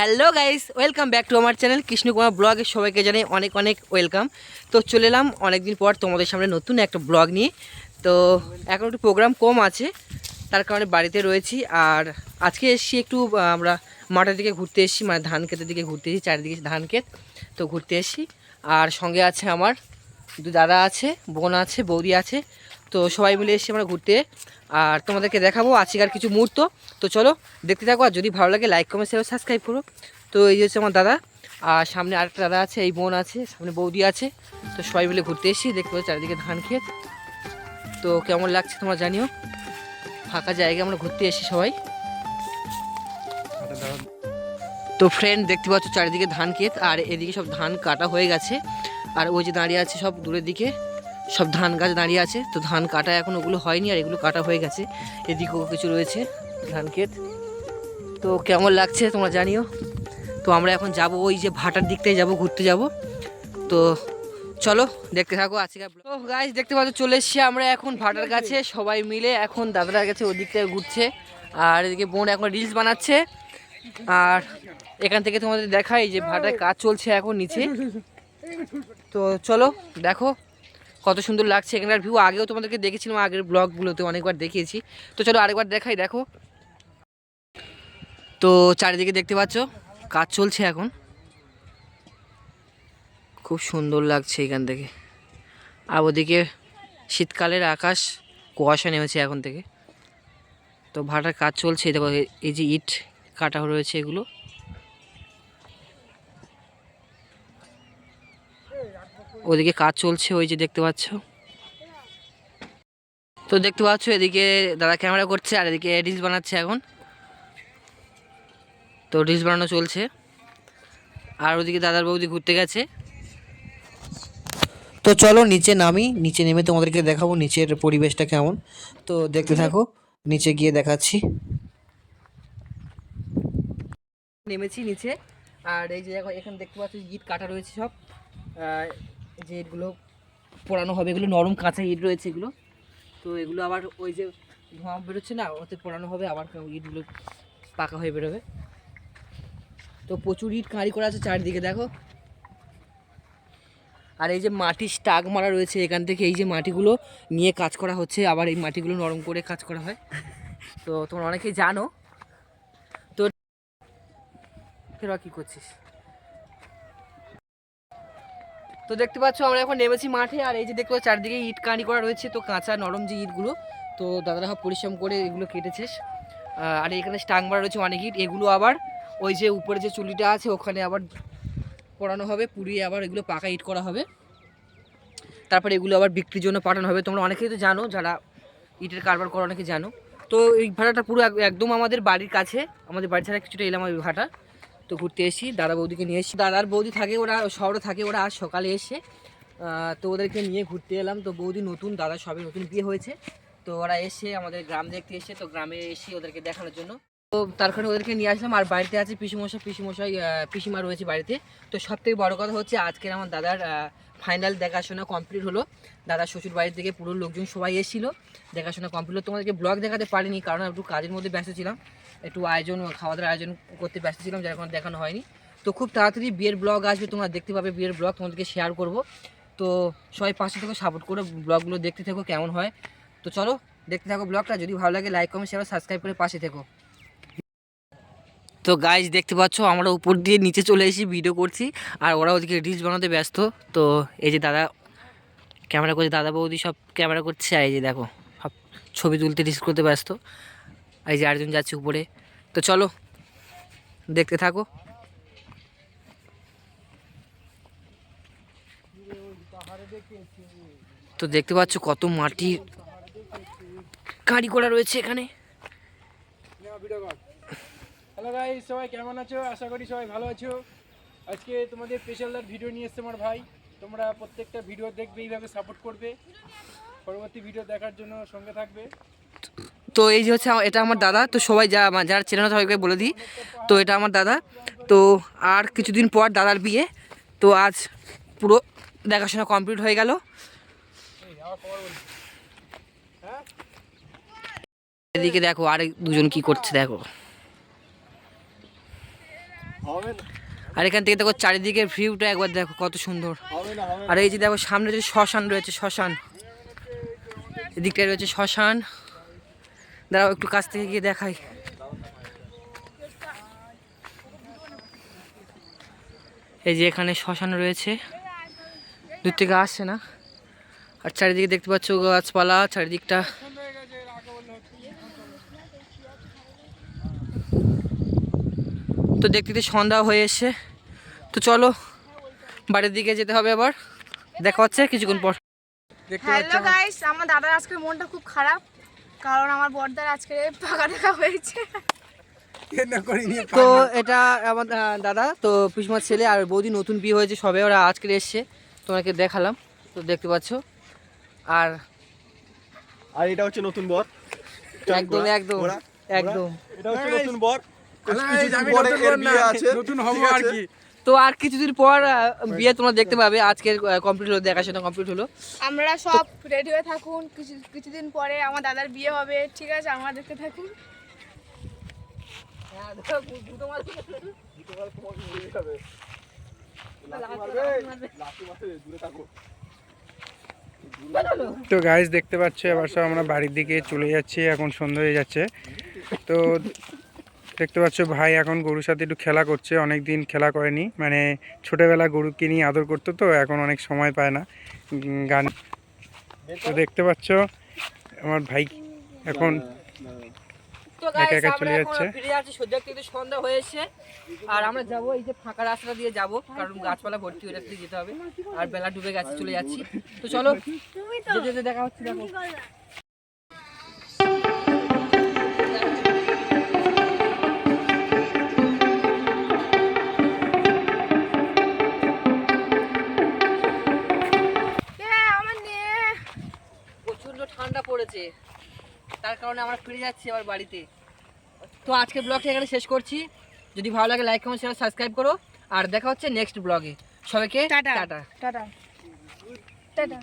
Hello guys welcome back to আমার channel Krishna Kumar ব্লগে সবাইকে জানাই অনেক অনেক ওয়েলকাম তো চলে এলাম অনেকদিন পর তোমাদের সামনে নতুন একটা ব্লগ নিয়ে। তো এখন একটু প্রোগ্রাম কম আছে, তার কারণে বাড়িতে রয়েছি। আর আজকে এসেছি একটু আমরা মাঠের দিকে ঘুরতে এসেছি মানে ধান ক্ষেতের দিকে ঘুরতে এসেছি, চারিদিকে ধান ক্ষেত। তো ঘুরতে এসেছি। আর সঙ্গে আছে আমার দু দাদা আছে, বোন আছে, বৌদি আছে। তো সবাই মিলে এসেছি আমরা ঘুরতে। আর তোমাদেরকে দেখাবো আজকের কিছু মুহূর্ত। তো চলো, দেখতে থাকো, আর যদি ভালো লাগে লাইক কমেন্ট শেয়ার সাবস্ক্রাইব করো। তো এই হচ্ছে আমার দাদা, আর সামনে আরেকটা দাদা আছে, এই বোন আছে, সামনে বৌদি আছে। তো সবাই মিলে ঘুরতে এসেছি, দেখতে পাচ্ছি চারিদিকে ধান ক্ষেত। তো কেমন লাগছে তোমরা জানিও। ফাঁকা জায়গায় আমরা ঘুরতে এসেছি সবাই। তো ফ্রেন্ড দেখতে পাচ্ছ চারিদিকে ধান ক্ষেত, আর এদিকে সব ধান কাটা হয়ে গেছে। আর ওই যে দাঁড়িয়ে আছে সব দূরের দিকে। সব ধান গাছ দাঁড়িয়ে আছে, তো ধান কাটা এখন ওগুলো হয়নি আর এগুলো কাটা হয়ে গেছে। এদিকেও কিছু রয়েছে, ধান ক্ষেত। তো কেমন লাগছে তোমরা জানিও। তো আমরা এখন যাব ওই যে ভাটার দিকটাই যাব, ঘুরতে যাব। তো চলো, দেখতে থাকো আজকে তো গাছ দেখতে পাচ্ছ, চলে এসছি আমরা এখন ভাটার কাছে। সবাই মিলে এখন দাদার কাছে ওদিকটায় ঘুরছে। আর এদিকে বোন এখন রিলস বানাচ্ছে। আর এখান থেকে তোমাদের দেখাই যে ভাটার কাজ চলছে এখন নিচে। তো চলো, দেখো। কত সুন্দর লাগছে। এখানকার ভিউ আগেও তোমাদেরকে দেখেছিলাম, আগের ব্লগগুলোতে অনেকবার দেখিয়েছি। তো চলো আরেকবার দেখাই, দেখো। তো চারিদিকে দেখতে পাচ্ছ, কাজ চলছে এখন। খুব সুন্দর লাগছে এখান থেকে। আর ওদিকে শীতকালের আকাশ কুয়াশা নেমেছে এখন থেকে। তো ভাটার কাজ চলছে, দেখো, এই যে ইট কাটা রয়েছে এগুলো। ওদিকে কাজ চলছে, ওই যে দেখতে পাচ্ছ। তো দেখতে পাচ্ছ, এদিকে দাদা ক্যামেরা করছে আর এদিকে রিলস বানাচ্ছে এখন। তো রিলস বানানো চলছে। আর ওদিকে দাদার বৌদি ঘুরতে গেছে। তো চলো নিচে নামি, নিচে নেমে তোমাদেরকে দেখাবো নিচের পরিবেশটা কেমন। তো দেখতে থাকো, নিচে গিয়ে দেখাচ্ছি। নেমেছি নিচে। আর এই যে দেখো, এখানে দেখতে পাচ্ছি, ইট কাটা রয়েছে সব। যে ইটগুলো পোড়ানো হবে, এগুলো নরম কাঁচা ইট রয়েছে এগুলো। তো এগুলো আবার ওই যে ধোঁয়া বেরোচ্ছে না, ওতে পোড়ানো হবে, আবার ইটগুলো পাকা হয়ে বেরোবে। তো প্রচুর ইট কাঁড়ি করা আছে চারিদিকে, দেখো। আর এই যে মাটি স্টাক মারা রয়েছে এখান থেকে, এই যে মাটিগুলো নিয়ে কাজ করা হচ্ছে, আবার এই মাটিগুলো নরম করে কাজ করা হয়। তো তোমরা অনেকেই জানো। তো ফেরা কি করছিস? তো দেখতে পাচ্ছ আমরা এখন নেমেছি মাঠে আর এই যে দেখতে চারদিকে ইট কাঁড়ি করা রয়েছে তো কাঁচা নরম যে ইটগুলো তো দাদারা সব পরিশ্রম করে এগুলো কেটেছে। আহ, আর এখানে স্টাং মারা রয়েছে অনেক ইট এগুলো আবার ওই যে উপরে যে চুলিটা আছে ওখানে আবার পোড়ানো হবে পুড়িয়ে আবার এগুলো পাকা ইট করা হবে। তারপরে এগুলো আবার বিক্রির জন্য পাঠানো হবে। তোমরা অনেকেই তো জানো যারা ইটের কারবার করো অনেকে জানো। তো এই ভাড়াটা পুরো একদম আমাদের বাড়ির কাছে আমাদের বাড়ি ছাড়া কিছুটা এলাম ওই ভাটা তো ঘুরতে এসি দাদা বৌদিকে নিয়ে এসেছি। দাদার বৌদি থাকে, ওরা শহরে থাকে, ওরা আজ সকালে এসে তো ওদেরকে নিয়ে ঘুরতে এলাম। তো বৌদি নতুন, দাদা সবে নতুন বিয়ে হয়েছে। তো ওরা এসে আমাদের গ্রাম দেখতে এসে, তো গ্রামে এসে ওদেরকে দেখানোর জন্য। তো তার কারণে ওদেরকে নিয়ে আসলাম। আর বাড়িতে আছে পিসিমশাই পিসিমশাই পিসিমা রয়েছে বাড়িতে। তো সব থেকে বড়ো কথা হচ্ছে, আজকের আমার দাদার ফাইনাল দেখাশোনা কমপ্লিট হলো। দাদা শ্বশুর বাড়ি থেকে পুরো লোকজন সবাই এসেছিল। দেখাশোনা কমপ্লিট হলো। তোমাদেরকে ব্লগ দেখাতে পারিনি, কারণ একটু কাজের মধ্যে ব্যস্ত ছিলাম। একটু আয়োজন খাওয়া দাওয়ার আয়োজন করতে ব্যস্ত ছিলাম, যার কারণে দেখানো হয়নি। তো খুব তাড়াতাড়ি বিয়ের ব্লগ আসবে, তোমরা দেখতে পাবে বিয়ের ব্লগ, তোমাদেরকে শেয়ার করব। তো সবাই পাশে থেকে সাপোর্ট করে ব্লগগুলো দেখতে থেকো কেমন হয়। তো চলো, দেখতে থাকো ব্লগটা, যদি ভালো লাগে লাইক কমেন্ট শেয়ার সাবস্ক্রাইব করে পাশে থেকো। তো গাইজ দেখতে পাচ্ছ, আমরা উপর দিয়ে নিচে চলে এসেছি ভিডিও করছি, আর ওরা ওদিকে রিলস বানাতে ব্যস্ত। তো এই যে দাদা ক্যামেরা করছে, দাদা বৌদি সব ক্যামেরা করছে, আর এই যে দেখো, সব ছবি তুলতে রিলস করতে ব্যস্ত। আর এই যে আরেকজন যাচ্ছে উপরে। তো চলো, দেখতে থাকো। তো দেখতে পাচ্ছ কত মাটি। কাঁড়ি করা রয়েছে এখানে। হ্যালো ভাই সবাই কেমন আছো? আশা করি সবাই ভালো আছো। আজকে তোমাদের স্পেশাল ভিডিও নিয়ে এসছে আমার ভাই। তোমরা প্রত্যেকটা ভিডিও দেখবে, এইভাবে সাপোর্ট করবে। পরবর্তী ভিডিও দেখার জন্য সঙ্গে থাকবে। তো এই যে হচ্ছে এটা আমার দাদা তো সবাই যা আমার- যারা চেনে না সবাইকে বলে দিই। তো এটা আমার দাদা। তো আর কিছুদিন পর দাদার বিয়ে। তো আজ পুরো দেখাশোনা কমপ্লিট হয়ে গেল। এদিকে দেখো আর দুজন কি করছে দেখো। আর এখান থেকে দেখো চারিদিকের ভিউটা একবার দেখো কত সুন্দর। আর এই যে দেখো সামনে যে শ্মশান রয়েছে শ্মশান। এদিকটায় রয়েছে শ্মশান। দাঁড়াও, একটু কাছ থেকে গিয়ে দেখাই। এই যে এখানে শ্মশান রয়েছে। দূর থেকে আসছে না। আর চারিদিকে দেখতে পাচ্ছ গাছপালা, চারিদিকটা। তো দেখতে সন্ধ্যা হয়ে এসছে। তো চলো, বাড়ির দিকে যেতে হবে আবার। দেখা হচ্ছে কিছুক্ষণ পর। হ্যালো গাইস আমার দাদার আজকের মনটা খুব খারাপ। কারণ আমার বর্দার আজকে পাকা দেখা হয়েছে তো এটা আমার দাদা তো পিসমার ছেলে আর বৌদি নতুন বিয়ে হয়েছে সবে ওরা আজকে এসছে। তোমাকে দেখালাম তো দেখতে পাচ্ছ। আর আর এটা হচ্ছে নতুন বর। একদম একদম ওরা- একদম। এটা হচ্ছে নতুন বর। নতুন হব আর কি? তো আর কিছুদিন পর বিয়ে তোমরা দেখতে পাবে। আজকের কমপ্লিট হলো দেখাশোনা কমপ্লিট হলো। আমরা সব রেডি হয়ে থাকুন। কিছু কিছুদিন পরে আমার দাদার বিয়ে হবে। ঠিক আছে আমরা দেখতে থাকুন তো গাইস দেখতে পাচ্ছ এবার সব আমরা বাড়ির দিকে চলে যাচ্ছি। এখন সন্ধ্যা হয়ে যাচ্ছে। তো দেখতে পাচ্ছ ভাই এখন গরুর সাথে একটু খেলা করছে অনেক দিন খেলা করেনি। মানে ছোটোবেলা গরুকে নিয়ে আদর করতো তো এখন অনেক সময় পায় না। উম, গান। তো দেখতে পাচ্ছ আমার ভাই এখন একা একা চলে যাচ্ছে। ফিরে যাচ্ছি সদ্য একটু সন্ধ্যা হয়েছে। আর আমরা যাব এই যে ফাঁকা রাস্তা দিয়ে যাব কারণ গাছপালা ভর্তি হয়ে রাখতে যেতে হবে। আর বেলা ডুবে গেছে চলে যাচ্ছি। তো চলো যেতে দেখা হচ্ছে দেখো। পড়েছে তার কারণে আমরা ফিরে যাচ্ছি আবার বাড়িতে। তো আজকে ব্লগটা এখানে শেষ করছি। যদি ভালো লাগে লাইক কমেন্ট শেয়ার সাবস্ক্রাইব করো। আর দেখা হচ্ছে নেক্সট ব্লগে সবাইকে টাটা। টাটা। টাটা।